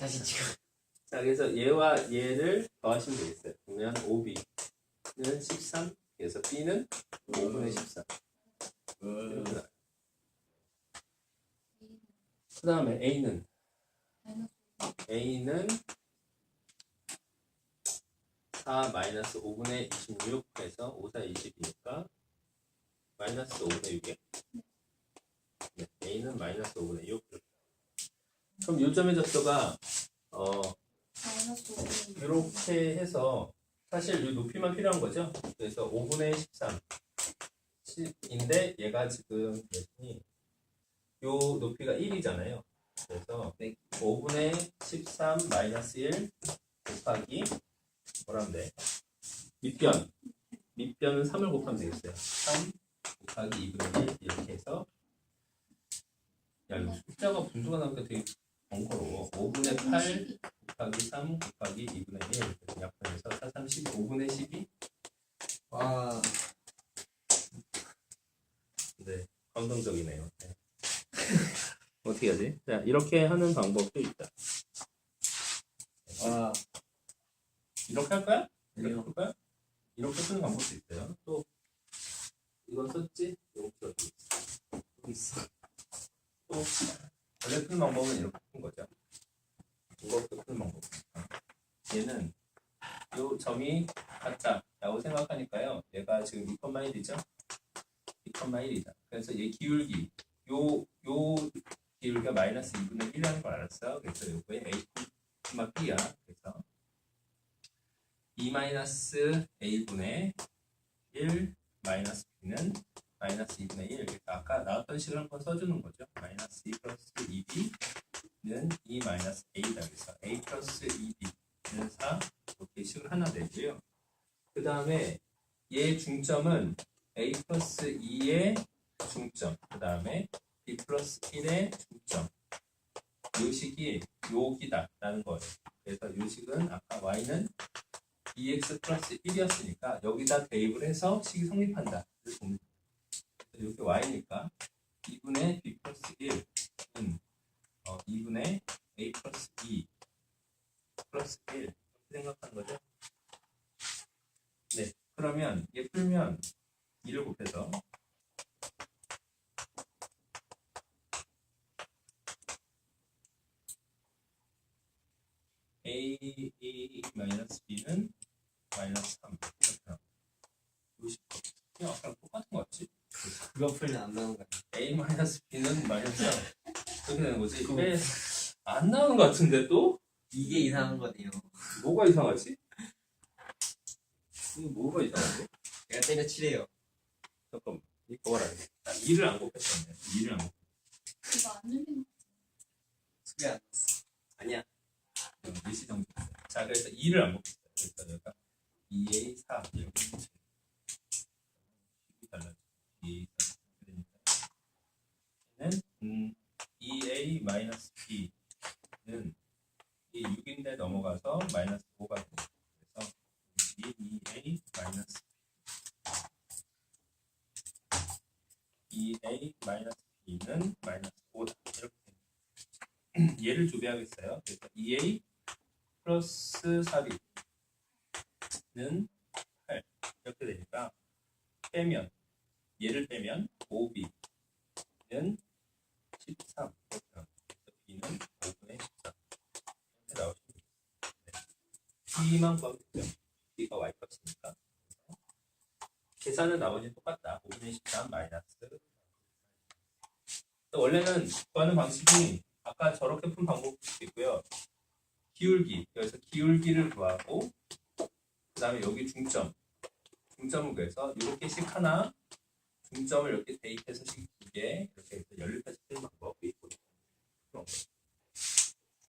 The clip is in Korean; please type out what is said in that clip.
다시 지금 자, 그래서 얘와 얘를 더하시면 되겠어요. 그러면 5b는 13, 그래서 b는 5분의 14. 이렇게 나와요. 그 다음에 a는 a는 4 마이너스 5분의 26 해서 5, 4, 20이니까 마이너스 5분의 6이에요. 네, a는 마이너스 5분의 6. 그럼 요점의 젖도가 어 마이너스 5분의 이렇게 해서 사실 이 높이만 필요한 거죠. 그래서 5분의 13 인데 얘가 지금 대신이 요 높이가 1이잖아요. 그래서 네. 5분의 13 마이너스 1 곱하기 뭐라면 돼? 밑변 밑변은 3을 곱하면 되겠어요. 3 곱하기 2분의 1 이렇게 해서 야 숫자가 분수가 나오니까 되게 번거로워. 5분의 8 곱하기 3 곱하기 2분의 1 그래서 약분해서 4, 3, 12 5분의 12 와 네 감동적이네요 네. 어떻게 하지? 자 이렇게 하는 방법도 있다 와, 이렇게 할까요? 이렇게. 할까요? 이렇게 쓰는 방법도 있어요 또 이거 썼지? 있어? 여기 있어 또 원래 푸는 방법은 이렇게 푸는 거죠 이것도 푸는 방법 얘는 요 점이 같다라고 생각하니까요. 얘가 지금 2,1이죠? 2,1이다. 그래서 얘 기울기 요, 요 기울기가 마이너스 2분의 1이라는 걸 알았어요 그래서 요거에 a, b야. 그래서 2 마이너스 a분의 1 마이너스 b는 마이너스 2분의 1 그러니까 아까 나왔던 식을 한번 써주는 거죠. 마이너스 2 플러스 2b는 2 마이너스 a다. 그래서 a 플러스 2b는 4 이렇게 내고요. 그 다음에 얘 중점은 a 플러스 2의 중점 그 다음에 b 플러스 1의 중점. 요 식이 여기다 라는 거예요. 그래서 요 식은 아까 y는 2x 플러스 1이었으니까 여기다 대입을 해서 식이 성립한다. 이렇게 y니까 2분의 b 플러스 1은 어, 2분의 a 플러스 2 플러스 1 이렇게 생각하는 거죠 네 그러면 얘 풀면 2를 곱해서 a, a 마이너스 b는 마이너스 3 이렇게. 요식 그냥 아까랑 똑같은 거 같지? 그거 풀면 안 나오는 거 아니야? a 마이너스 b는 마이너스 3 이렇게 되는 거지 왜안 나오는 거 같은데 또? 이게 이상한 거네요. 뭐가 이상하지? 이거 뭐가 이상하지? 내가 때려치래요. 잠깐만 이거 봐라 아, 2를 안 곱했었네 2를 안 곱했어 이거 안 열리는 소리 안 났어. 아니야. 일시 정도. 자, 그래서 2를 안 먹겠어요. 그러니까 내가 2A 4 이렇게. 달라져. 2A 4 그러니까 얘는 음, 2A 마이너스 B는 이 6인데 넘어가서 마이너스 5가 돼요. 그래서 2A 마이너스 B 2A 마이너스 B는 마이너스 5다. 이렇게 됩니다. 얘를 조배하겠어요. 그래서 2a 플러스 4b는 8 이렇게 되니까 빼면 얘를 빼면 5b는 13 이렇게 나옵니다. b는 5분의 14 이렇게 나오시면 됩니다. 네. b만 구하면 되죠. b가 y 값이니까 그래서 계산은 나머지 똑같다. 5분의 13 마이너스 또 원래는 구하는 방식이 아까 저렇게 푼 방법도 있고요. 기울기 여기서 기울기를 구하고 그 다음에 여기 중점 중점을 구해서 이렇게 식 하나 중점을 이렇게 대입해서 식두개 이렇게 해서 연립해서 쓰는 방법이 있고 그런 거예요.